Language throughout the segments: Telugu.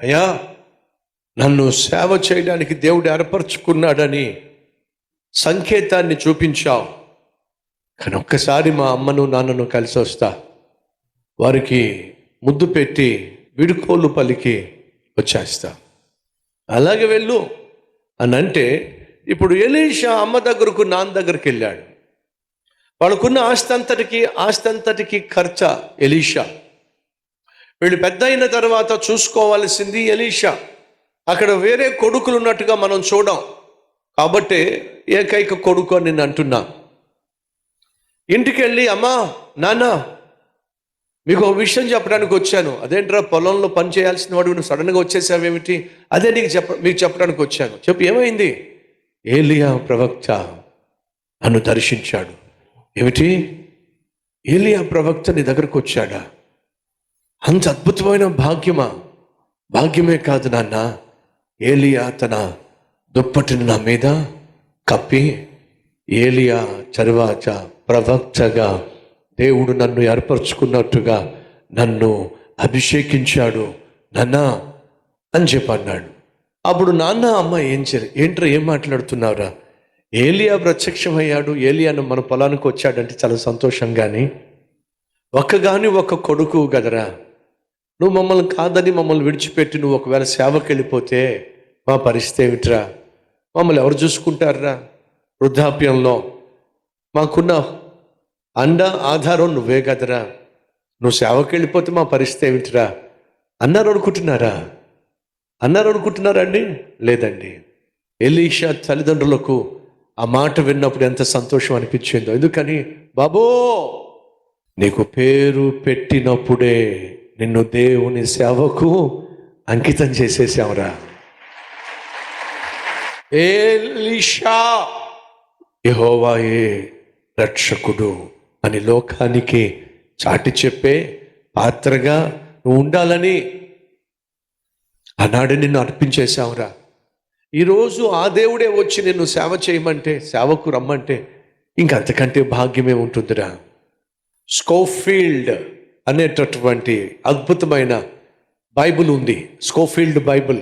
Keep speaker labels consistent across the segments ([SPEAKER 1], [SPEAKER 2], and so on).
[SPEAKER 1] అయ్యా నన్ను సేవ చేయడానికి దేవుడు ఏర్పరచుకున్నాడని సంకేతాన్ని చూపించావు. కానీ ఒక్కసారి మా అమ్మను నాన్నను కలిసి వస్తా. వారికి ముద్దు పెట్టి విడుకోలు పలికి వచ్చేస్తా. అలాగే వెళ్ళు అని అంటే ఇప్పుడు ఎలీషా అమ్మ దగ్గరకు నాన్న దగ్గరికి వెళ్ళాడు. వాళ్ళకున్న ఆస్తి అంతటికి ఆస్తి అంతటికి ఖర్చ ఎలీషా? వీళ్ళు పెద్ద అయిన తర్వాత చూసుకోవాల్సింది ఎలీషా. అక్కడ వేరే కొడుకులు ఉన్నట్టుగా మనం చూడం. కాబట్టి ఏకైక కొడుకు అని నేను అంటున్నా. ఇంటికి వెళ్ళి అమ్మా నాన్న మీకు ఒక విషయం చెప్పడానికి వచ్చాను. అదేంట్రా పొలంలో పని చేయాల్సిన వాడు నువ్వు సడన్గా వచ్చేసావేమిటి? అదే నీకు చెప్ప మీకు చెప్పడానికి వచ్చాను. చెప్పు ఏమైంది? ఏలియా ప్రవక్త నన్ను దర్శించాడు. ఏమిటి? ఏలియా ప్రవక్త నీ దగ్గరకు వచ్చాడా? అంత అద్భుతమైన భాగ్యమా? భాగ్యమే కాదు నాన్న. ఏలియా తన దుప్పటిని నా మీద కప్పి ఏలియా చర్వాచ ప్రవక్తగా దేవుడు నన్ను ఏర్పరచుకున్నట్టుగా నన్ను అభిషేకించాడు. నాన్న అని చెప్పి అన్నాడు. అప్పుడు నాన్న అమ్మ ఏం చే ఏంట్రా ఏం మాట్లాడుతున్నావురా? ఏలియా ప్రత్యక్షమయ్యాడు. ఏలియాను మన పొలానికి వచ్చాడంటే చాలా సంతోషం కానీ ఒక్కగాని ఒక కొడుకు గదరా నువ్వు మమ్మల్ని కాదని మమ్మల్ని విడిచిపెట్టి నువ్వు ఒకవేళ సేవకి వెళ్ళిపోతే మా పరిస్థితి ఏమిట్రా? మమ్మల్ని ఎవరు చూసుకుంటారా వృద్ధాప్యంలో మాకున్న అండ ఆధారం నువ్వే కదరా. నువ్వు సేవకి వెళ్ళిపోతే మా పరిస్థితి ఏమిటిరా? అన్నారు అనుకుంటున్నారా? అన్నారు అనుకుంటున్నారా అండి? లేదండి. ఎలీషా తల్లిదండ్రులకు ఆ మాట విన్నప్పుడు ఎంత సంతోషం అనిపించిందో. ఎందుకని? బాబో! నీకు పేరు పెట్టినప్పుడే నిన్ను దేవుని సేవకు అంకితం చేసేసావురా ఏలిషా యెహోవాయే రక్షకుడు అని లోకానికి చాటి చెప్పే పాత్రగా నువ్వు ఉండాలని ఆనాడు నిన్ను అర్పించేశావురా. ఈరోజు ఆ దేవుడే వచ్చి నిన్ను సేవ చేయమంటే సేవకు రమ్మంటే ఇంకంతకంటే భాగ్యమే ఉంటుందిరా. స్కోఫీల్డ్ అనేటటువంటి అద్భుతమైన బైబిల్ ఉంది. Scofield Bible.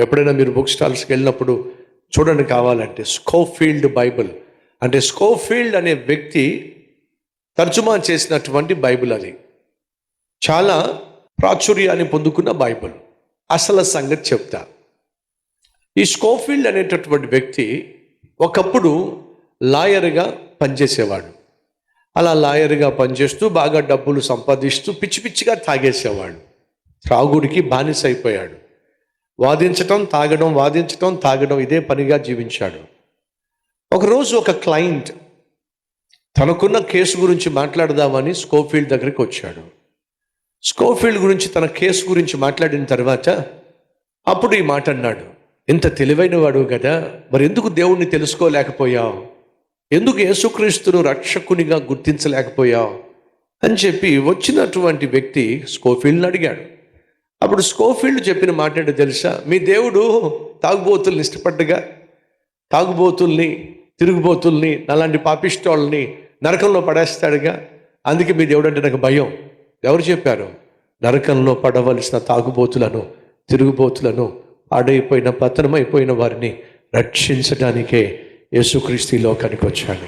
[SPEAKER 1] ఎప్పుడైనా మీరు బుక్ స్టాల్స్కి వెళ్ళినప్పుడు చూడండి కావాలంటే స్కోఫీల్డ్ బైబిల్. అంటే స్కోఫీల్డ్ అనే వ్యక్తి తర్జుమా చేసినటువంటి బైబుల్ అది. చాలా ప్రాచుర్యాన్ని పొందుకున్న బైబిల్. అసలు సంగతి చెప్తా. ఈ స్కోఫీల్డ్ అనేటటువంటి వ్యక్తి ఒకప్పుడు లాయర్గా పనిచేసేవాడు. అలా లాయర్గా పనిచేస్తూ బాగా డబ్బులు సంపాదిస్తూ పిచ్చి పిచ్చిగా తాగేసేవాడు. త్రాగుడికి బానిస అయిపోయాడు. వాదించటం తాగడం వాదించటం తాగడం ఇదే పనిగా జీవించాడు. ఒకరోజు ఒక క్లయింట్ తనకున్న కేసు గురించి మాట్లాడదామని స్కోఫీల్డ్ దగ్గరికి వచ్చాడు. స్కోఫీల్డ్ గురించి తన కేసు గురించి మాట్లాడిన తర్వాత అప్పుడు ఈ మాట అన్నాడు ఇంత తెలివైన వాడు కదా మరి ఎందుకు దేవుణ్ణి తెలుసుకోలేకపోయావు? ఎందుకు యేసుక్రీస్తును రక్షకునిగా గుర్తించలేకపోయావు? అని చెప్పి వచ్చినటువంటి వ్యక్తి స్కోఫీల్డ్ని అడిగాడు. అప్పుడు స్కోఫీల్డ్ చెప్పిన మాట ఏంటో తెలుసా? మీ దేవుడు తాగుబోతుల్ని ఇష్టపడ్డగా తాగుబోతుల్ని తిరుగుబోతుల్ని అలాంటి పాపిష్టోళ్ళని నరకంలో పడేస్తాడుగా. అందుకే మీ దేవుడు అంటే నాకు భయం. ఎవరు చెప్పారు? నరకంలో పడవలసిన తాగుబోతులను తిరుగుబోతులను పాడైపోయిన పతనమైపోయిన వారిని రక్షించడానికే యేసుక్రీస్తు లోకానికి వచ్చాడు.